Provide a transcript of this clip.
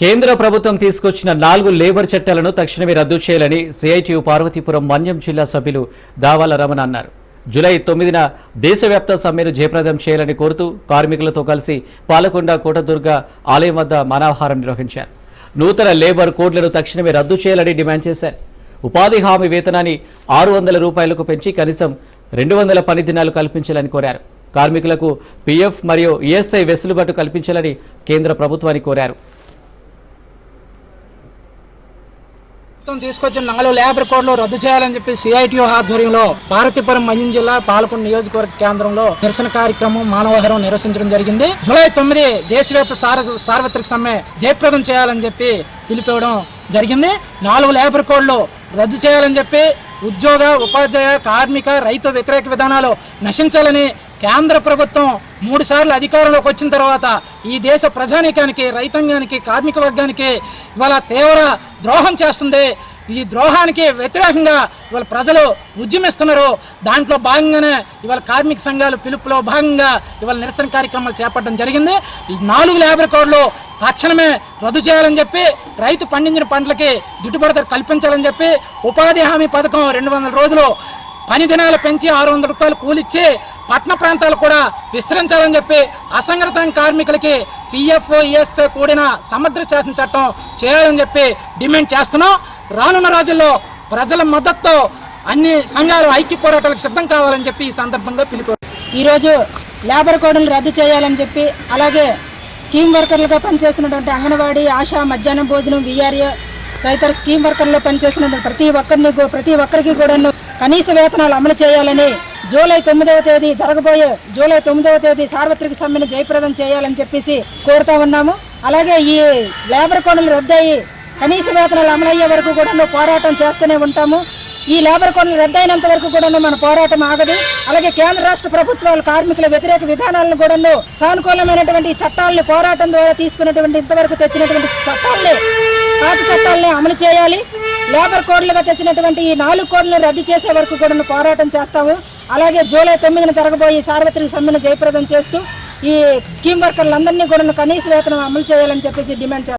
కేంద్ర ప్రభుత్వం తీసుకొచ్చిన నాలుగు లేబర్ చట్టాలను తక్షణమే రద్దు చేయాలని సిఐటియు పార్వతీపురం మన్యం జిల్లా సభ్యులు దావాల రమణ అన్నారు. జూలై తొమ్మిదిన దేశవ్యాప్త సమ్మెను జయప్రదం చేయాలని కోరుతూ కార్మికులతో కలిసి పాలకొండ కోటదుర్గ ఆలయం వద్ద మానవహారం నిర్వహించారు. నూతన లేబర్ కోడ్లను తక్షణమే రద్దు చేయాలని డిమాండ్ చేశారు. ఉపాధి హామీ వేతనాన్ని ఆరు వందల రూపాయలకు పెంచి కనీసం రెండు వందల పని దినాలు కల్పించాలని కోరారు. కార్మికులకు పీఎఫ్ మరియు ఈఎస్ఐ వెసులుబాటు కల్పించాలని కేంద్ర ప్రభుత్వాన్ని కోరారు. ప్రభుత్వం తీసుకొచ్చిన నాలుగు లేబర్ కోడ్లు రద్దు చేయాలని చెప్పి సిఐటియు ఆధ్వర్యంలో భారతీపురం మంజం జిల్లా పాలకొండ నియోజకవర్గ కేంద్రంలో నిరసన కార్యక్రమం మానవహారం నిరసించడం జరిగింది. జూలై తొమ్మిది దేశవ్యాప్త సార్వత్రిక సమ్మె జయప్రదం చేయాలని చెప్పి పిలిపివ్వడం జరిగింది. నాలుగు లేబర్ కోడ్లు రద్దు చేయాలని చెప్పి ఉద్యోగ ఉపాధ్యాయ కార్మిక రైతు వ్యతిరేక విధానాలు నశించాలని కేంద్ర ప్రభుత్వం మూడుసార్లు అధికారంలోకి వచ్చిన తర్వాత ఈ దేశ ప్రజానీకానికి రైతాంగానికి కార్మిక వర్గానికి ఇవాళ తీవ్ర ద్రోహం చేస్తుంది. ఈ ద్రోహానికి వ్యతిరేకంగా ఇవాళ ప్రజలు ఉద్యమిస్తున్నారు. దాంట్లో భాగంగానే ఇవాళ కార్మిక సంఘాలు పిలుపులో భాగంగా ఇవాళ నిరసన కార్యక్రమాలు చేపట్టడం జరిగింది. ఈ నాలుగు లేబర్ కోడ్లు తక్షణమే రద్దు చేయాలని చెప్పి రైతు పండించిన పంటలకి గిట్టుబాటు కల్పించాలని చెప్పి ఉపాధి హామీ పథకం రెండు వందల రోజులు పని దినాలు పెంచి ఆరు వందల రూపాయలు కూలిచ్చి పట్టణ ప్రాంతాలు కూడా విస్తరించాలని చెప్పి అసంఘటిత కార్మికులకి పిఎఫ్ ఈఎస్తో కూడిన సమగ్ర శాసన చట్టం చేయాలని చెప్పి డిమాండ్ చేస్తున్నాం. రానున్న రోజుల్లో ప్రజల మద్దతుతో అన్ని సంఘాలు ఐక్య పోరాటాలకు సిద్ధం కావాలని చెప్పి ఈ సందర్భంగా పిలుపు ఈరోజు లేబర్ కోడ్లు రద్దు చేయాలని చెప్పి అలాగే స్కీమ్ వర్కర్లుగా పనిచేస్తున్నటువంటి అంగన్వాడీ ఆశా మధ్యాహ్నం భోజనం విఆర్ఏ తదితర స్కీమ్ వర్కర్లో పనిచేస్తున్న ప్రతి ఒక్కరిని ప్రతి ఒక్కరికి కూడాను కనీస వేతనాలు అమలు చేయాలని జూలై తొమ్మిదవ తేదీ జరగబోయే జూలై తొమ్మిదవ తేదీ సార్వత్రిక సమ్మెను జయప్రదం చేయాలని చెప్పేసి కోరుతా ఉన్నాము. అలాగే ఈ లేబర్ కోడ్లు రద్దయి కనీస వేతనాలు అమలయ్యే వరకు కూడా పోరాటం చేస్తూనే ఉంటాము. ఈ లేబర్ కోడ్లు రద్దయినంత వరకు కూడా మన పోరాటం ఆగదు. అలాగే కేంద్ర రాష్ట్ర ప్రభుత్వాలు కార్మికుల వ్యతిరేక విధానాలను కూడా సానుకూలమైనటువంటి చట్టాలని పోరాటం ద్వారా తీసుకున్నటువంటి ఇంతవరకు తెచ్చినటువంటి చట్టాలని పాత చట్టాలని అమలు చేయాలి. లేబర్ కోడ్లుగా తెచ్చినటువంటి ఈ నాలుగు కోడ్లను రద్దు చేసే వరకు కూడా పోరాటం చేస్తాము. అలాగే జూలై తొమ్మిదిన జరగబోయే సార్వత్రిక సమ్మెను జయప్రదం చేస్తూ ఈ స్కీమ్ వర్కర్లందరినీ కూడా కనీస వేతనం అమలు చేయాలని చెప్పేసి డిమాండ్ చేస్తాం